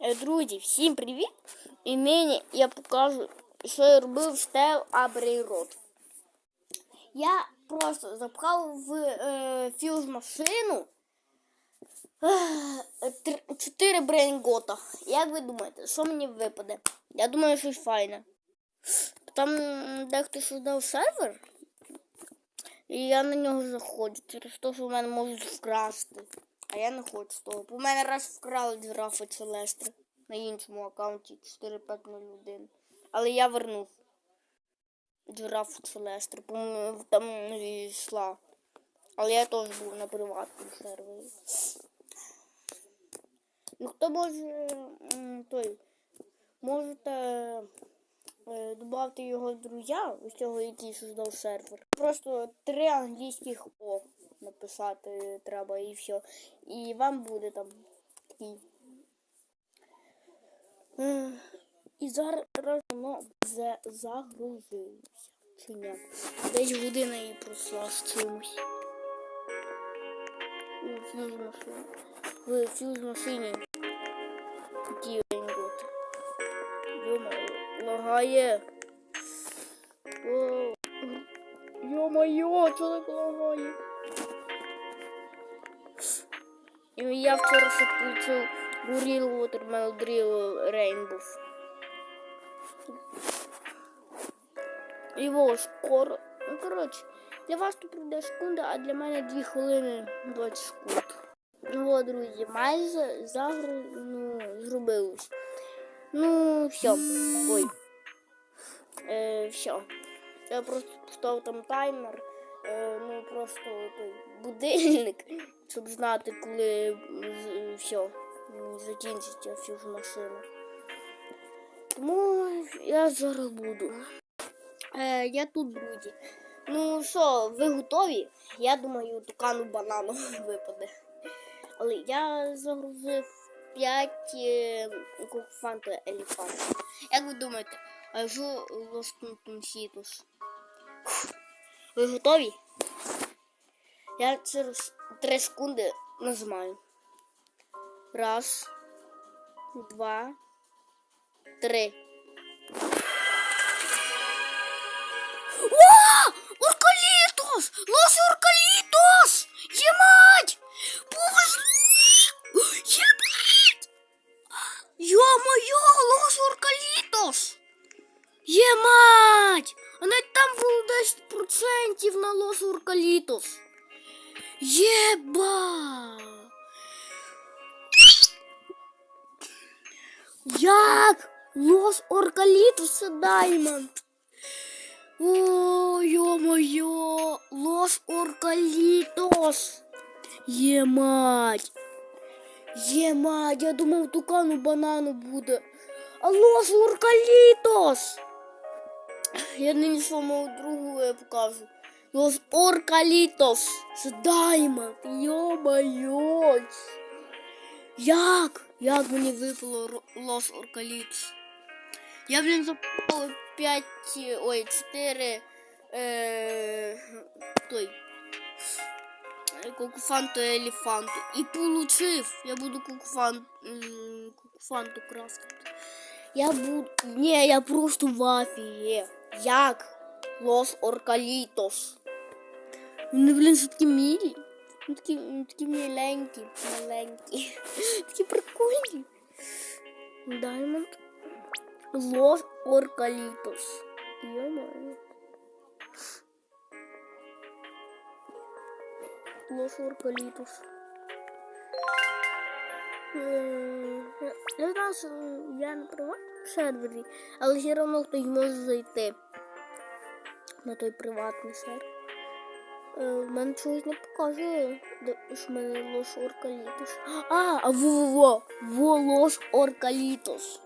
Е, Друзі, всім привіт! І нині я покажу, що я робив з Тел Абрейрот. Я просто запхав в е, фьюз машину е, 4 брейнгота. Як ви думаєте, що мені випаде? Я думаю, щось файне. Там дехто создав сервер, і я на нього заходжу через те, що в мене можуть вкрасти. А я не хочу того. Бо мене раз вкрали джирафа Челестри на іншому аккаунті 4501. Але я вернув джирафу Челестри, бо там йшла. Але я теж був на приватному сервері. Ну хто може той, можете е, додати його в друзі, ось цього, який создав сервер. Просто три англійських О написати треба і все. І вам буде там такий. Е, І зараз воно за- загрузилося. Чи ні? Десь година і пройшла з чимось. В фьюз машині. Такі год. Йома, лагає. Йо-моє, чого так лагає? Я вчора ще получив Буріл Watermelon Drill. І во скоро. Ну, коротше, для вас тут пройде секунда, а для мене 2 хвилини 20 секунд. Ну, от, друзі, майже загру... ну, зробилось. Ну, все. Ой. Е, все. Я просто поставив там таймер. Е, ну, просто той будильник, щоб знати, коли все закінчиться фюз машина. Тому я зараз буду. Е, я тут, друзі. Ну що, ви готові? Я думаю, тукану банану випаде. Але я загрузив 5 кукфанту елефантів. Як ви думаєте, а що лоскнутим сітус? Ви готові? Я через 3 секунди нажимаю. Раз, два, три. О! Оркалітос! Лос Оркалітос! Ємать! Повезло! Ємать! Йо-моє, Лос Оркалітос! Ємать! Навіть там було 10% на Лос Оркалітос. Єба! Як? Лос Оркалітос Даймонд. О, ё-моё, Лос Оркалітос. Ємать. Ємать, я думав, тукану банану буде. А Лос Оркалітос. Я нині своєму другу е, покажу. Лос Оркалітос. Це Даймонд. Йо-моє. Як? Як мені випало Лос Оркалітос? Я, блін, запав 5, ой, 4, е, той, кукуфанту елефанту. І получив. Я буду кукуфан, кукуфанту крафтити. Я буду, ні, я просто в афіє. Як? Лос Оркалітос. Вони, блін, що такі мілі. Ну, Такі, ну, такі міленькі, маленькі. Такі прикольні. Даймонд. Лос Оркалітос. Йо-моє. Лос Оркалітос. Я знаю, що я не в сервері, але все одно хтось може зайти на той приватний сервер. Е, В мене чогось не показує, що в мене Лос Оркалітос. А, а во-во-во, во Лос Оркалітос.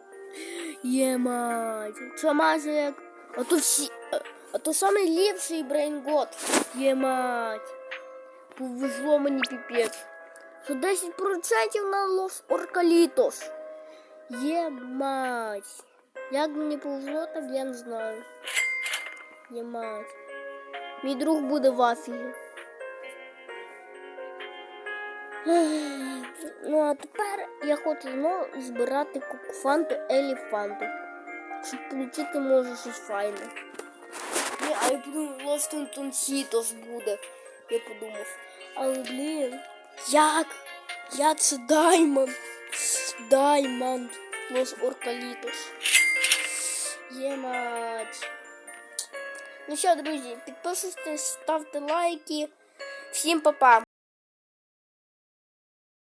Ємать. Це майже як. А то всі. а- А то самий ліпший брейнгот. Ємать. Повезло мені піпець. Що 10% на Лос Оркалітос. Ємать. Як мені повезло, так я не знаю. Ємать. Мій друг буде в афігі. Ну а тепер я хочу знову збирати кукуфанту еліфанту. Щоб отримати може щось файне. Ні, а я подумав, Лостон Сітос буде. Я подумав. Але блін. Як? Як це Даймонд? Даймонд. los Оркалітос. Є. Ну що, друзі, підписуйтесь, ставте лайки. Всім па-па.